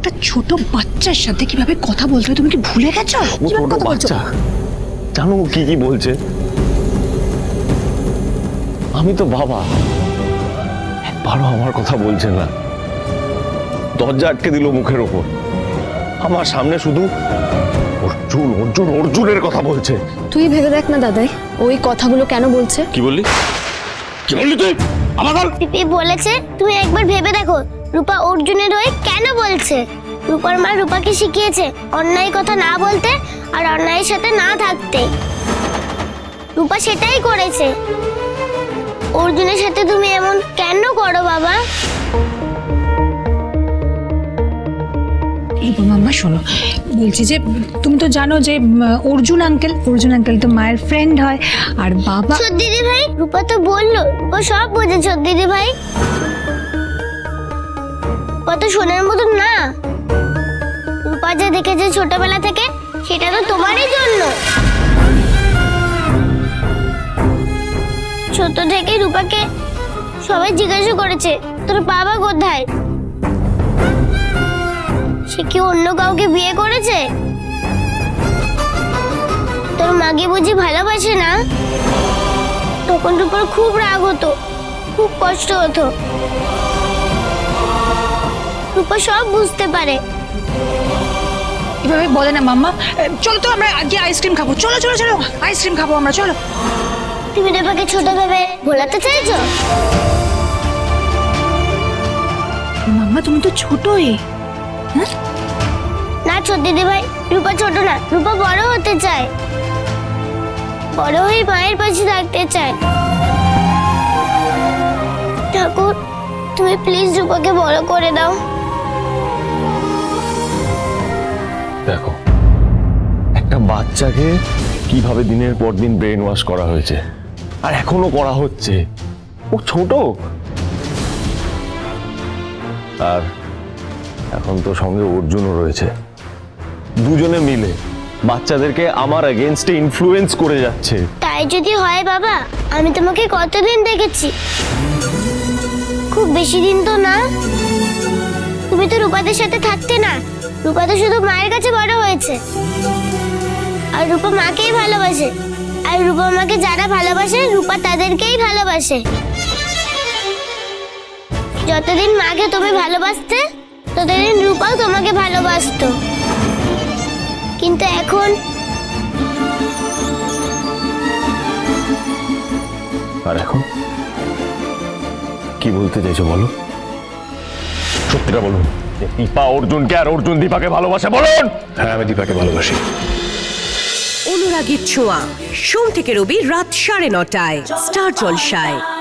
একটা ছোট বাচ্চার সাথে কীভাবে কথা বলতে হয়? তুমি কি ভুলে গেছো? ও ছোট কথা বাচ্চা। জানো ও কি কি বলছে? আমি তো বাবা। একবারও আমার কথা বলছে না। দরজা আটকে দিল মুখের ওপর। আমার সামনে শুধু অর্জুন অর্জুন অর্জুনের কথা বলছে। তুই ভেবে দেখ না দাদাই। ওই কথাগুলো কেন বলছে? কি বললি? কি বললি তুই? আমার বলেছে তুমি একবার ভেবে দেখো। রূপা অর্জুনের হয়ে কেন বলছে? রূপার মা রূপাকে শিখিয়েছে অন্যায় কথা না বলতে আর অন্যায়ের সাথে না থাকতে। রূপা সেটাই করেছে। অর্জুনের সাথে তুমি এমন কেন করো বাবা? এই মাম্মা শোনো। বলছি যে তুমি তো জানো যে um, Arjun uncle Arjun uncle তো মায়ের ফ্রেন্ড হয়। আর বাবা দিদি ভাই রূপা তো বলল। ও সব বুঝেছ দিদি ভাই কত সোনার মতন না? রূপা যে দেখেছে ছোটবেলা থেকে, সেটা তো তোমারই জন্য। ছোট থেকে রূপাকে সবাই জিজ্ঞাসা করেছে, তোর বাবা কোথায়? সে কি অন্য কাউকে বিয়ে করেছে? তোর মাকে বুঝি ভালোবাসে না? তখন রূপার খুব রাগ হতো, খুব কষ্ট হতো। রূপা সব বুঝতে পারে। এভাবে বলে না মাম্মা। চলো তো আমরা আজকে আইসক্রিম খাব। চলো চলো চলো। আইসক্রিম খাব আমরা চলো। তুমি রূপাকে ছোট ভেবে ভোলাতে চাইছো? মাম্মা তুমি তো ছোটই। না ছোট দিদি ভাই রূপা ছোট না রূপা বড় হতে চায়। বড় হয়ে মায়ের পাশে থাকতে চায়। ঠাকুর তুমি প্লিজ রূপাকে বড় করে দাও। দেখো, একটা বাচ্চাকে কীভাবে দিনের পর দিন ব্রেন ওয়াশ করা হয়েছে আর এখনও করা হচ্ছে। ও ছোট। আর এখন তো সঙ্গে অর্জুনও রয়েছে। দুজনে মিলে বাচ্চাদেরকে আমার এগেনস্টে ইনফ্লুয়েন্স করে যাচ্ছে। তাই যদি হয় বাবা, আমি তোমাকে কতদিন দেখেছি? খুব বেশি দিন তো না। তুমি তো রূপাদের সাথে থাকতে না। রূপা তো শুধু মায়ের কাছে বড় হয়েছে। আর রূপা মাকেই ভালোবাসে। আর রূপা মাকে যারা ভালোবাসে, রূপা তাদেরকেই ভালোবাসে। যতদিন মাকে তুমি ভালোবাসতে, ততদিন রূপাও তোমাকে ভালোবাসতো। কিন্তু এখন আর এখন? কি বলতে চাইছো বলো? সত্যিটা বলুন। যে দীপা অর্জুনকে আর অর্জুন দীপাকে ভালোবাসে বলুন। হ্যাঁ আমি দীপাকে ভালোবাসি। অনুরাগীর ছোঁয়া। সোম থেকে রবি রাত সাড়ে নটায় স্টার জলসায়।